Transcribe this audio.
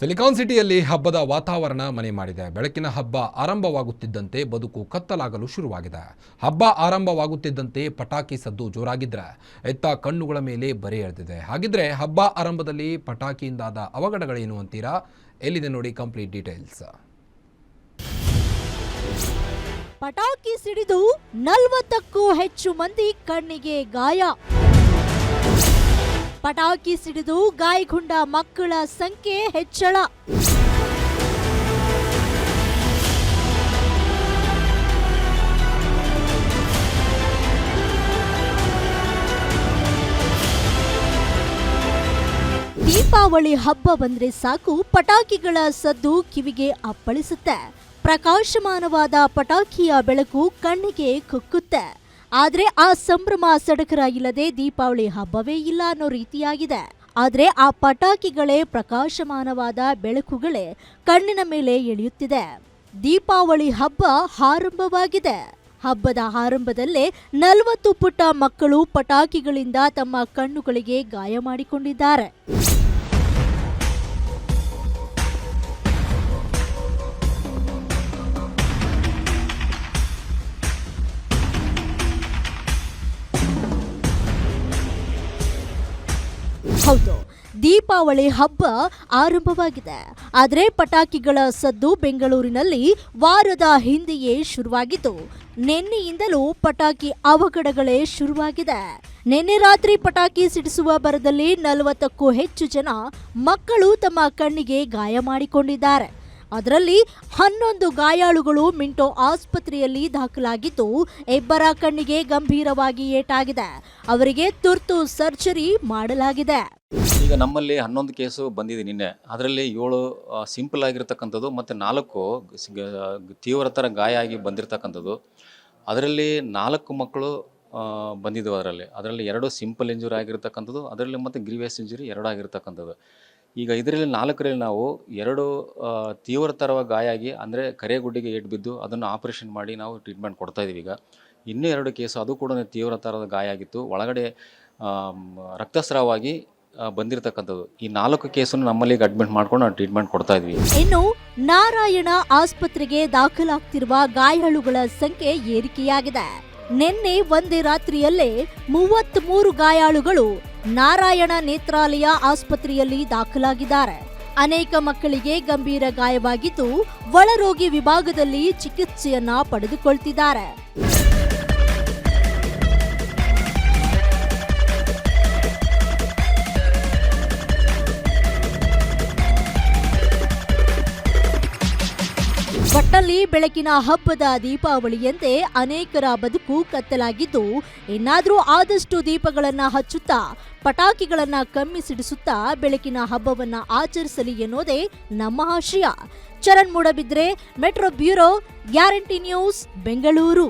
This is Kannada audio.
ಸಿಲಿಕಾನ್ ಸಿಟಿಯಲ್ಲಿ ಹಬ್ಬದ ವಾತಾವರಣ ಮನೆ ಮಾಡಿದೆ. ಬೆಳಕಿನ ಹಬ್ಬ ಆರಂಭವಾಗುತ್ತಿದ್ದಂತೆ ಬದುಕು ಕತ್ತಲಾಗಲು ಶುರುವಾಗಿದೆ. ಹಬ್ಬ ಆರಂಭವಾಗುತ್ತಿದ್ದಂತೆ ಪಟಾಕಿ ಸದ್ದು ಜೋರಾಗಿದ್ರೆ ಎತ್ತ ಕಣ್ಣುಗಳ ಮೇಲೆ ಬರೆ ಎಳೆದಿದೆ. ಹಾಗಿದ್ರೆ ಹಬ್ಬ ಆರಂಭದಲ್ಲಿ ಪಟಾಕಿಯಿಂದಾದ ಅವಘಡಗಳೇನು ಅಂತೀರಾ? ಎಲ್ಲಿದೆ ನೋಡಿ ಕಂಪ್ಲೀಟ್ ಡೀಟೇಲ್ಸ್. ಪಟಾಕಿ ಸಿಡಿದು ನಲವತ್ತಕ್ಕೂ ಹೆಚ್ಚು ಮಂದಿ ಕಣ್ಣಿಗೆ ಗಾಯ. ಪಟಾಕಿ ಸಿಡಿದು ಗಾಯಗೊಂಡ ಮಕ್ಕಳ ಸಂಖ್ಯೆ ಹೆಚ್ಚಳ. ದೀಪಾವಳಿ ಹಬ್ಬ ಬಂದ್ರೆ ಸಾಕು, ಪಟಾಕಿಗಳ ಸದ್ದು ಕಿವಿಗೆ ಅಪ್ಪಳಿಸುತ್ತೆ. ಪ್ರಕಾಶಮಾನವಾದ ಪಟಾಕಿಯ ಬೆಳಕು ಕಣ್ಣಿಗೆ ಕುಕ್ಕುತ್ತೆ. ಆದ್ರೆ ಆ ಸಂಭ್ರಮ ಸಡಕರ ಇಲ್ಲದೆ ದೀಪಾವಳಿ ಹಬ್ಬವೇ ಇಲ್ಲ ಅನ್ನೋ ರೀತಿಯಾಗಿದೆ. ಆದ್ರೆ ಆ ಪಟಾಕಿಗಳೇ ಪ್ರಕಾಶಮಾನವಾದ ಬೆಳಕುಗಳೇ ಕಣ್ಣಿನ ಮೇಲೆ ಎಳೆಯುತ್ತಿದೆ. ದೀಪಾವಳಿ ಹಬ್ಬ ಆರಂಭವಾಗಿದೆ. ಹಬ್ಬದ ಆರಂಭದಲ್ಲೇ ನಲವತ್ತು ಪುಟ್ಟ ಮಕ್ಕಳು ಪಟಾಕಿಗಳಿಂದ ತಮ್ಮ ಕಣ್ಣುಗಳಿಗೆ ಗಾಯ ಮಾಡಿಕೊಂಡಿದ್ದಾರೆ. ಹೌದು. ದೀಪಾವಳಿ ಹಬ್ಬ ಆರಂಭವಾಗಿದೆ. ಆದರೆ ಪಟಾಕಿಗಳ ಸದ್ದು ಬೆಂಗಳೂರಿನಲ್ಲಿ ವಾರದ ಹಿಂದೆಯೇ ಶುರುವಾಗಿತ್ತು ನಿನ್ನೆಯಿಂದಲೂ ಪಟಾಕಿ ಅವಘಡಗಳೇ ಶುರುವಾಗಿದೆ. ನಿನ್ನೆ ರಾತ್ರಿ ಪಟಾಕಿ ಸಿಡಿಸುವ ಬರದಲ್ಲಿ ನಲವತ್ತಕ್ಕೂ ಹೆಚ್ಚು ಜನ ಮಕ್ಕಳು ತಮ್ಮ ಕಣ್ಣಿಗೆ ಗಾಯ ಮಾಡಿಕೊಂಡಿದ್ದಾರೆ. ಅದರಲ್ಲಿ ಹನ್ನೊಂದು ಗಾಯಾಳುಗಳು ಮಿಂಟೋ ಆಸ್ಪತ್ರೆಯಲ್ಲಿ ದಾಖಲಾಗಿದ್ದು, ಇಬ್ಬರ ಕಣ್ಣಿಗೆ ಗಂಭೀರವಾಗಿ ಏಟಾಗಿದೆ. ಅವರಿಗೆ ತುರ್ತು ಸರ್ಜರಿ ಮಾಡಲಾಗಿದೆ. ಈಗ ನಮ್ಮಲ್ಲಿ ಹನ್ನೊಂದು ಕೇಸು ಬಂದಿದೆ ನಿನ್ನೆ. ಅದರಲ್ಲಿ ಏಳು ಸಿಂಪಲ್ ಆಗಿರ್ತಕ್ಕಂಥದ್ದು ಮತ್ತು ನಾಲ್ಕು ತೀವ್ರತರ ಗಾಯ ಆಗಿ ಬಂದಿರತಕ್ಕಂಥದ್ದು. ಅದರಲ್ಲಿ ನಾಲ್ಕು ಮಕ್ಕಳು ಬಂದಿದ್ದವು ಅದರಲ್ಲಿ. ಅದರಲ್ಲಿ ಎರಡು ಸಿಂಪಲ್ ಇಂಜುರಿ ಆಗಿರ್ತಕ್ಕಂಥದ್ದು, ಅದರಲ್ಲಿ ಮತ್ತು ಗ್ರೀವಿಯಸ್ ಇಂಜುರಿ ಎರಡು ಆಗಿರ್ತಕ್ಕಂಥದ್ದು ಈಗ ಇದರಲ್ಲಿ ನಾಲ್ಕರಲ್ಲಿ ನಾವು ಎರಡು ತೀವ್ರ ಗಾಯ ಆಗಿ ಅಂದರೆ ಕರೆಗುಡ್ಡಿಗೆ ಏಟು ಬಿದ್ದು ಅದನ್ನು ಆಪರೇಷನ್ ಮಾಡಿ ನಾವು ಟ್ರೀಟ್ಮೆಂಟ್ ಕೊಡ್ತಾ ಇದೀವಿ ಈಗ. ಇನ್ನೂ ಎರಡು ಕೇಸು ಅದು ಕೂಡ ತೀವ್ರತರದ ಗಾಯ ಆಗಿತ್ತು ಒಳಗಡೆ ರಕ್ತಸ್ರಾವವಾಗಿ ಬಂದಿರತಕ್ಕಂಥದ್ದು. ಈ ನಾಲ್ಕು ಕೇಸನ್ನು ನಮ್ಮಲ್ಲಿ ಅಡ್ಮಿಟ್ ಮಾಡ್ಕೊಂಡು ನಾವು ಟ್ರೀಟ್ಮೆಂಟ್ ಕೊಡ್ತಾ ಇದ್ವಿ ಇನ್ನು ನಾರಾಯಣ ಆಸ್ಪತ್ರೆಗೆ ದಾಖಲಾಗ್ತಿರುವ ಗಾಯಾಳುಗಳ ಸಂಖ್ಯೆ ಏರಿಕೆಯಾಗಿದೆ. ನಿನ್ನೆ ಒಂದೇ ರಾತ್ರಿಯಲ್ಲೇ ಮೂವತ್ತ್ ಮೂರು ಗಾಯಾಳುಗಳು ನಾರಾಯಣ ನೇತ್ರಾಲಯ ಆಸ್ಪತ್ರೆಯಲ್ಲಿ ದಾಖಲಾಗಿದ್ದಾರೆ. ಅನೇಕ ಮಕ್ಕಳಿಗೆ ಗಂಭೀರ ಗಾಯವಾಗಿದ್ದು ಒಳರೋಗಿ ವಿಭಾಗದಲ್ಲಿ ಚಿಕಿತ್ಸೆಯನ್ನ ಪಡೆದುಕೊಳ್ತಿದ್ದಾರೆ. ಬೆಳಕಿನ ಹಬ್ಬದ ದೀಪಾವಳಿಯಂತೆ ಅನೇಕರ ಬದುಕು ಕತ್ತಲಾಗಿದ್ದು, ಇನ್ನಾದರೂ ಆದಷ್ಟು ದೀಪಗಳನ್ನ ಹಚ್ಚುತ್ತಾ, ಪಟಾಕಿಗಳನ್ನ ಕಮ್ಮಿ ಸಿಡಿಸುತ್ತಾ ಬೆಳಕಿನ ಹಬ್ಬವನ್ನ ಆಚರಿಸಲಿ ಎನ್ನುವುದೇ ನಮ್ಮ ಆಶಯ. Charan Moodbidri, metro bureau, Guarantee News, Bengaluru.